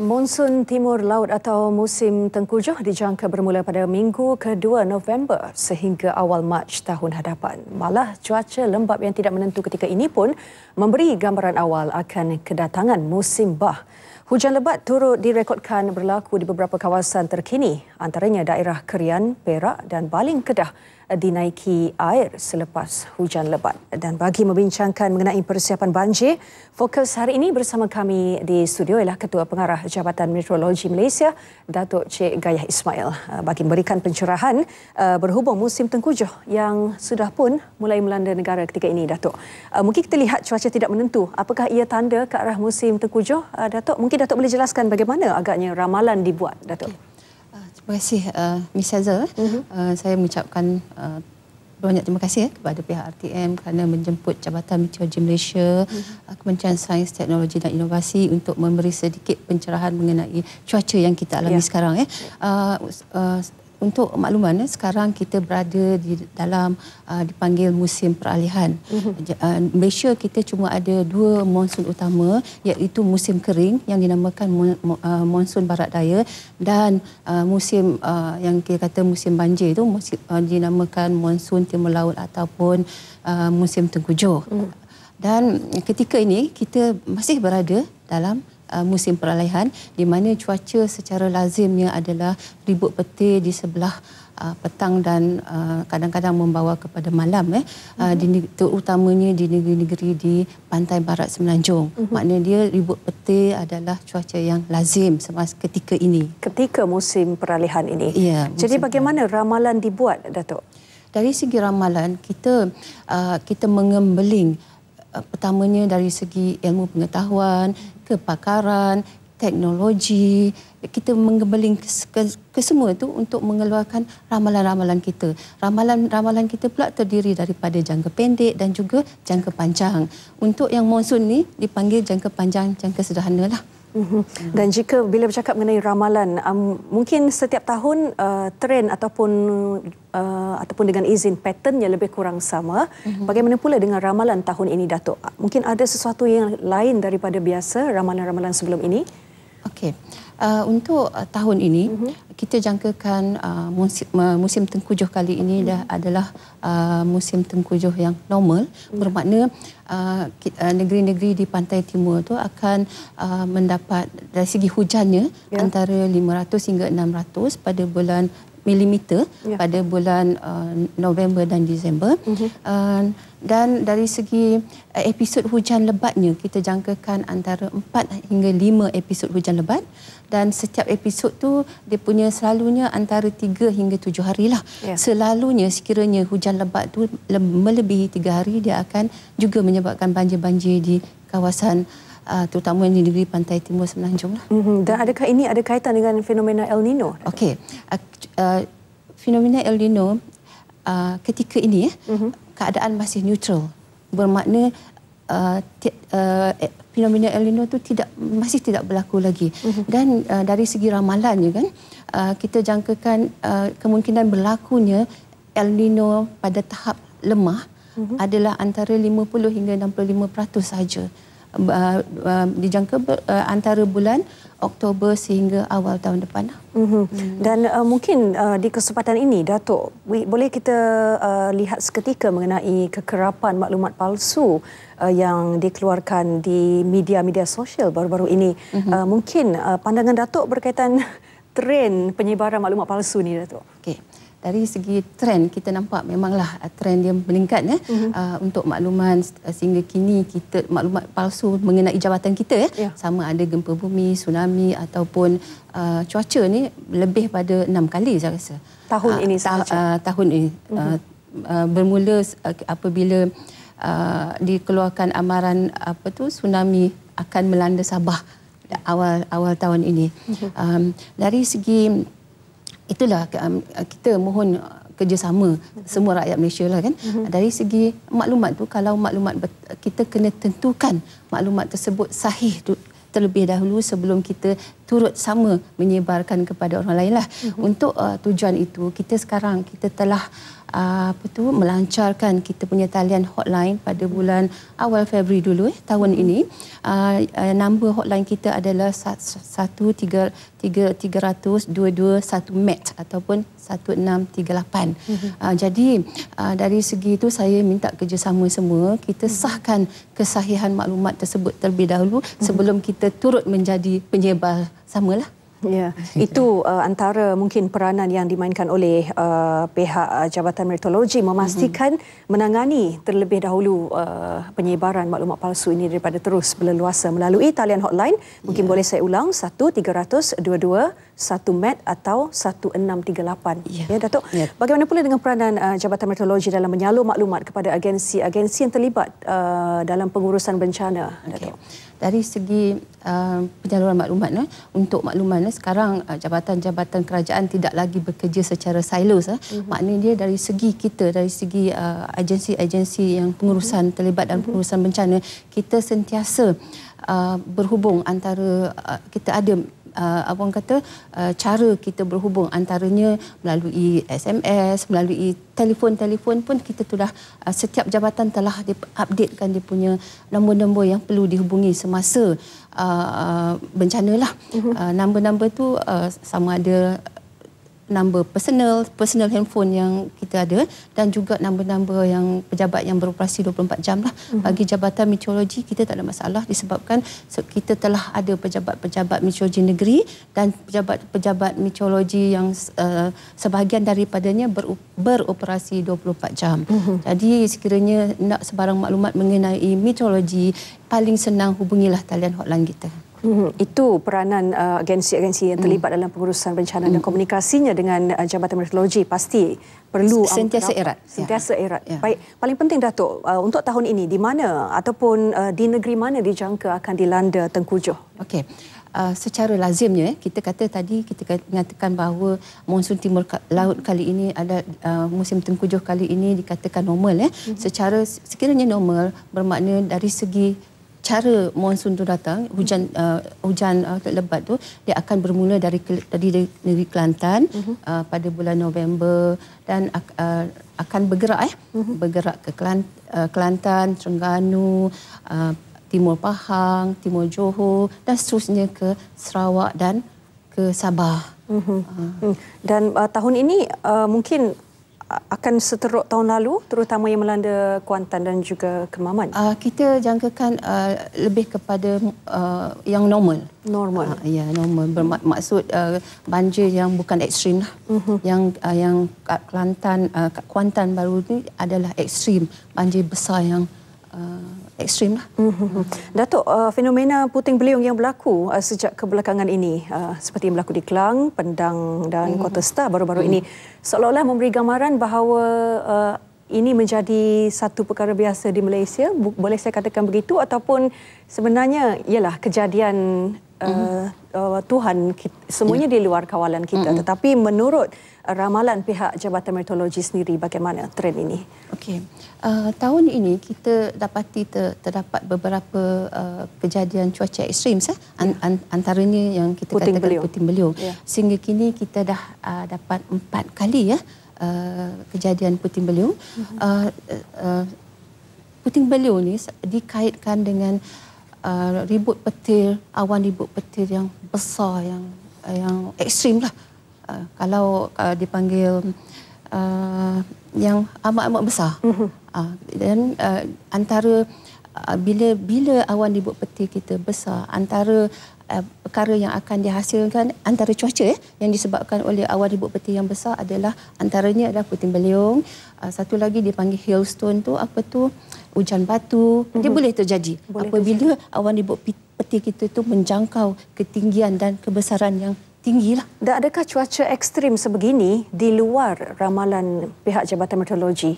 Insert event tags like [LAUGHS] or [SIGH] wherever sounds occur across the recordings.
Monsun Timur Laut atau musim tengkujuh dijangka bermula pada minggu ke-2 November sehingga awal Mac tahun hadapan. Malah cuaca lembap yang tidak menentu ketika ini pun memberi gambaran awal akan kedatangan musim bah. Hujan lebat turut direkodkan berlaku di beberapa kawasan terkini antaranya daerah Kerian, Perak dan Baling Kedah dinaiki air selepas hujan lebat. Dan bagi membincangkan mengenai persiapan banjir, fokus hari ini bersama kami di studio ialah Ketua Pengarah Jabatan Meteorologi Malaysia, Datuk Cik Gayah Ismail. Uh, bagi memberikan pencerahan uh, berhubung musim tengkujuh yang sudah pun mulai melanda negara ketika ini, Datuk. Mungkin kita lihat cuaca tidak menentu. Apakah ia tanda ke arah musim tengkujuh, Datuk? Mungkin Datuk boleh jelaskan bagaimana agaknya ramalan dibuat, Datuk? Okay. Terima kasih uh, Miss Hazel. Uh-huh. Uh, saya mengucapkan uh, banyak terima kasih eh, kepada pihak RTM kerana menjemput Jabatan Meteorologi Malaysia, uh-huh. Kementerian Sains, Teknologi dan Inovasi untuk memberi sedikit pencerahan mengenai cuaca yang kita alami yeah. sekarang. Eh. Uh, uh, untuk makluman sekarang kita berada di dalam uh, dipanggil musim peralihan. Uh, Malaysia kita cuma ada dua monsun utama iaitu musim kering yang dinamakan uh, monsun barat daya dan uh, musim uh, yang kita kata musim banjir itu musim, uh, dinamakan monsun timur laut ataupun uh, musim tengkujuh. Mm. Dan ketika ini kita masih berada dalam uh, musim peralihan di mana cuaca secara lazimnya adalah ribut petir di sebelah uh, petang dan uh, kadang-kadang membawa kepada malam eh uh, di terutamanya di negeri-negeri di pantai barat semenanjung. Uh-huh. Maknanya dia ribut petir adalah cuaca yang lazim semasa ketika ini. Ketika musim peralihan ini. Ya, Jadi bagaimana ramalan dibuat Datuk? Dari segi ramalan kita uh, kita mengembeling uh, pertamanya dari segi ilmu pengetahuan kepakaran, teknologi, kita menggembeling ke, ke, ke semua itu untuk mengeluarkan ramalan-ramalan kita. Ramalan-ramalan kita pula terdiri daripada jangka pendek dan juga jangka panjang. Untuk yang monsun ni dipanggil jangka panjang, jangka sederhana lah. Mhm. Dan jika bila bercakap mengenai ramalan, um, mungkin setiap tahun uh, trend ataupun uh, ataupun dengan izin patternnya lebih kurang sama. Uh-huh. Bagaimana pula dengan ramalan tahun ini, Datuk? Mungkin ada sesuatu yang lain daripada biasa ramalan-ramalan sebelum ini? Okey. Uh, untuk uh, tahun ini uh-huh. kita jangkakan uh, musim, uh, musim tengkujuh kali ini uh-huh. dah adalah uh, musim tengkujuh yang normal uh-huh. bermakna uh, uh, negeri-negeri di pantai timur tu akan uh, mendapat dari segi hujannya yeah. antara 500 hingga 600 pada bulan milimeter yeah. pada bulan uh, November dan Disember. Uh-huh. Uh, dan dari segi uh, episod hujan lebatnya kita jangkakan antara 4 hingga 5 episod hujan lebat dan setiap episod tu dia punya selalunya antara 3 hingga 7 hari lah. Yeah. Selalunya sekiranya hujan lebat tu melebihi 3 hari dia akan juga menyebabkan banjir-banjir di kawasan uh, terutama di negeri pantai timur semenanjung lah. Mm-hmm. Dan adakah ini ada kaitan dengan fenomena El Nino? Okey. Uh, uh, fenomena El Nino uh, ketika ini mm-hmm. keadaan masih neutral. Bermakna uh, t- uh, fenomena El Nino itu tidak masih tidak berlaku lagi. Mm-hmm. Dan uh, dari segi ramalannya kan uh, kita jangkakan uh, kemungkinan berlakunya El Nino pada tahap lemah mm-hmm. adalah antara 50 hingga 65% saja. Uh, uh, dijangka uh, antara bulan Oktober sehingga awal tahun depan. Mm-hmm. Dan uh, mungkin uh, di kesempatan ini, Datuk, boleh kita uh, lihat seketika mengenai kekerapan maklumat palsu uh, yang dikeluarkan di media-media sosial baru-baru ini. Mm-hmm. Uh, mungkin uh, pandangan Datuk berkaitan [LAUGHS] trend penyebaran maklumat palsu ni, Datuk. Okey dari segi trend kita nampak memanglah uh, trend dia meningkat ya uh-huh. uh, untuk makluman uh, sehingga kini kita maklumat palsu mengenai jabatan kita ya yeah. sama ada gempa bumi tsunami ataupun uh, cuaca ni lebih pada enam kali saya rasa tahun uh, ini sahaja uh, tahun ini uh-huh. uh, uh, bermula uh, apabila uh, dikeluarkan amaran apa tu tsunami akan melanda Sabah awal awal tahun ini uh-huh. um, dari segi itulah um, kita mohon kerjasama semua rakyat Malaysia lah kan uh-huh. dari segi maklumat tu kalau maklumat kita kena tentukan maklumat tersebut sahih tu terlebih dahulu sebelum kita turut sama menyebarkan kepada orang lain lah uh-huh. untuk uh, tujuan itu kita sekarang kita telah uh, apa tu melancarkan kita punya talian hotline pada bulan awal Februari dulu eh tahun hmm. ini. Uh, uh, number hotline kita adalah 13 300 22 1 MET ataupun 1638. Mm-hmm. Uh, jadi uh, dari segi itu saya minta kerjasama semua kita mm-hmm. sahkan kesahihan maklumat tersebut terlebih dahulu mm-hmm. sebelum kita turut menjadi penyebar samalah. Ya, itu uh, antara mungkin peranan yang dimainkan oleh uh, pihak uh, Jabatan Meteorologi memastikan mm-hmm. menangani terlebih dahulu uh, penyebaran maklumat palsu ini daripada terus berleluasa melalui talian hotline. Mungkin yeah. boleh saya ulang 1 300 22 1 MET atau 1638. Ya, ya Datuk. Ya. Bagaimana pula dengan peranan uh, Jabatan Meteorologi dalam menyalur maklumat kepada agensi-agensi yang terlibat uh, dalam pengurusan bencana, okay. Datuk? Dari segi uh, penyaluran maklumat no, untuk maklumat no, sekarang uh, jabatan-jabatan kerajaan tidak lagi bekerja secara silos uh. uh-huh. maknanya dia dari segi kita dari segi uh, agensi-agensi yang pengurusan uh-huh. terlibat dalam pengurusan bencana kita sentiasa uh, berhubung antara uh, kita ada uh, apa orang kata uh, cara kita berhubung antaranya melalui SMS, melalui telefon-telefon pun kita sudah uh, setiap jabatan telah updatekan dia punya nombor-nombor yang perlu dihubungi semasa uh, uh, bencana lah. Uh-huh. Uh, nombor-nombor tu uh, sama ada number personal personal handphone yang kita ada dan juga number-number yang pejabat yang beroperasi 24 jam lah uh-huh. bagi jabatan meteorologi kita tak ada masalah disebabkan kita telah ada pejabat-pejabat meteorologi negeri dan pejabat-pejabat meteorologi yang uh, sebahagian daripadanya ber, beroperasi 24 jam. Uh-huh. Jadi sekiranya nak sebarang maklumat mengenai meteorologi paling senang hubungilah talian hotline kita. Hmm, itu peranan uh, agensi-agensi yang terlibat hmm. dalam pengurusan bencana hmm. dan komunikasinya dengan uh, Jabatan Meteorologi pasti perlu sentiasa erat. Sentiasa ya. erat. Ya. Baik, paling penting Datuk, uh, untuk tahun ini di mana ataupun uh, di negeri mana dijangka akan dilanda tengkujuh? Okey. Uh, secara lazimnya kita kata tadi kita mengatakan bahawa monsun timur laut kali ini ada uh, musim tengkujuh kali ini dikatakan normal ya. Mm-hmm. Secara sekiranya normal bermakna dari segi cara monsun tu datang hujan uh, hujan uh, lebat tu dia akan bermula dari dari negeri Kelantan uh-huh. uh, pada bulan November dan uh, akan bergerak eh uh-huh. bergerak ke Kelantan, uh, Kelantan Terengganu uh, Timur Pahang Timur Johor dan seterusnya ke Sarawak dan ke Sabah uh-huh. uh. dan uh, tahun ini uh, mungkin akan seteruk tahun lalu terutama yang melanda Kuantan dan juga Kemaman? Uh, kita jangkakan uh, lebih kepada uh, yang normal. Normal. Uh, ya, normal. Bermaksud uh, banjir yang bukan ekstrim lah. Uh-huh. Yang uh, yang Kelantan uh, Kuantan baru ni adalah ekstrim, banjir besar yang uh, ekstrim lah. Mm-hmm. Datuk, uh, fenomena puting beliung yang berlaku uh, sejak kebelakangan ini uh, seperti yang berlaku di Kelang, Pendang dan mm-hmm. Kota Star baru-baru mm-hmm. ini seolah-olah memberi gambaran bahawa uh, ini menjadi satu perkara biasa di Malaysia. Boleh saya katakan begitu ataupun sebenarnya ialah kejadian uh, mm-hmm. uh, Tuhan kita, semuanya yeah. di luar kawalan kita mm-hmm. tetapi menurut ramalan pihak Jabatan Meteorologi sendiri bagaimana trend ini? Okey. Uh, tahun ini kita dapati ter, terdapat beberapa uh, kejadian cuaca ekstrim eh? An, an, antaranya yang kita puting katakan beliung. puting beliung. Yeah. Sehingga kini kita dah uh, dapat empat kali ya uh, kejadian puting beliung. Uh-huh. Uh, uh, puting beliung ni dikaitkan dengan uh, ribut petir, awan ribut petir yang besar yang uh, yang ekstrim lah. Uh, kalau uh, dipanggil uh, yang amat-amat besar. Uh, dan uh, antara uh, bila bila awan ribut petir kita besar, antara uh, perkara yang akan dihasilkan antara cuaca eh, yang disebabkan oleh awan ribut petir yang besar adalah antaranya adalah puting beliung. Uh, satu lagi dipanggil hailstone tu apa tu? Hujan batu. Uh-huh. Dia boleh terjadi boleh apabila terjadi. awan ribut petir kita tu menjangkau ketinggian dan kebesaran yang tinggilah. Dan adakah cuaca ekstrim sebegini di luar ramalan pihak Jabatan Meteorologi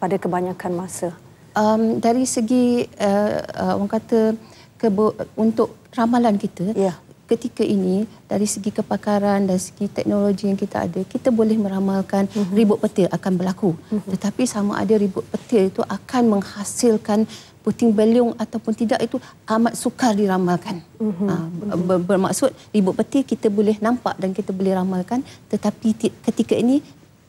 pada kebanyakan masa? Um, dari segi uh, uh, orang kata kebo- untuk ramalan kita, yeah. Ketika ini dari segi kepakaran dan segi teknologi yang kita ada, kita boleh meramalkan uh-huh. ribut petir akan berlaku. Uh-huh. Tetapi sama ada ribut petir itu akan menghasilkan puting beliung ataupun tidak itu amat sukar diramalkan. Uh, ber- bermaksud ribut peti kita boleh nampak dan kita boleh ramalkan tetapi ketika ini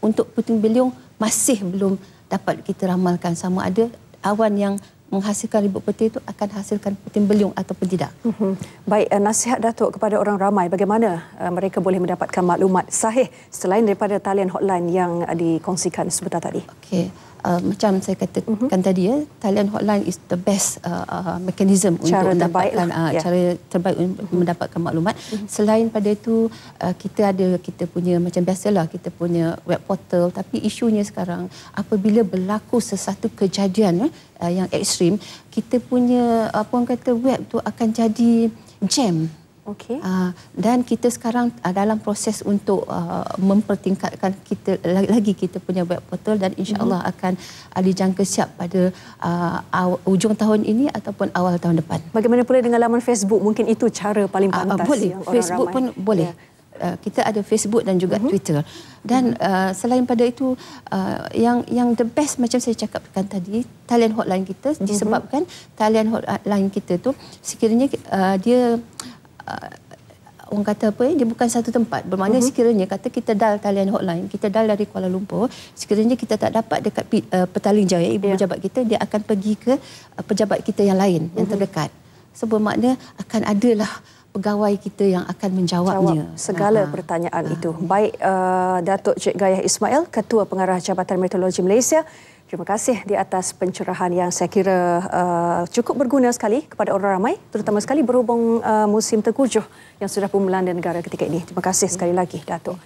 untuk puting beliung masih belum dapat kita ramalkan sama ada awan yang menghasilkan ribut petir itu akan hasilkan puting beliung ataupun tidak. Mm-hmm. Baik, uh, nasihat Datuk kepada orang ramai bagaimana uh, mereka boleh mendapatkan maklumat sahih selain daripada talian hotline yang uh, dikongsikan sebentar tadi. Okey uh, macam saya katakan uh-huh. tadi ya talian hotline is the best uh, uh, mechanism cara untuk mendapatkan uh, yeah. cara terbaik untuk uh-huh. mendapatkan maklumat uh-huh. selain pada itu uh, kita ada kita punya macam biasalah kita punya web portal tapi isunya sekarang apabila berlaku sesuatu kejadian uh, yang ekstrim kita punya apa orang kata web tu akan jadi jam Okey. Uh, dan kita sekarang uh, dalam proses untuk uh, mempertingkatkan kita lagi kita punya web portal dan insya-Allah mm-hmm. akan uh, dijangka siap pada uh, aw, ujung tahun ini ataupun awal tahun depan. Bagaimana pula dengan laman Facebook? Mungkin itu cara paling pantas uh, uh, boleh. yang orang Facebook ramai. pun boleh. Yeah. Uh, kita ada Facebook dan juga mm-hmm. Twitter. Dan mm-hmm. uh, selain pada itu uh, yang yang the best macam saya cakapkan tadi, talian hotline kita mm-hmm. disebabkan talian hotline kita tu sekiranya uh, dia uh, orang kata apa ya dia bukan satu tempat bermakna uh-huh. sekiranya kata kita dal talian hotline kita dal dari Kuala Lumpur sekiranya kita tak dapat dekat uh, Petaling Jaya ibu yeah. pejabat kita dia akan pergi ke uh, pejabat kita yang lain uh-huh. yang mhm. terdekat so bermakna akan adalah pegawai kita yang akan menjawabnya Jawab segala uh-huh. pertanyaan uh-huh. itu baik uh, Datuk Cik Gayah Ismail ketua pengarah Jabatan Meteorologi Malaysia Terima kasih di atas pencerahan yang saya kira uh, cukup berguna sekali kepada orang ramai, terutama sekali berhubung uh, musim terkujuh yang sudah pun melanda negara ketika ini. Terima kasih sekali lagi, Datuk.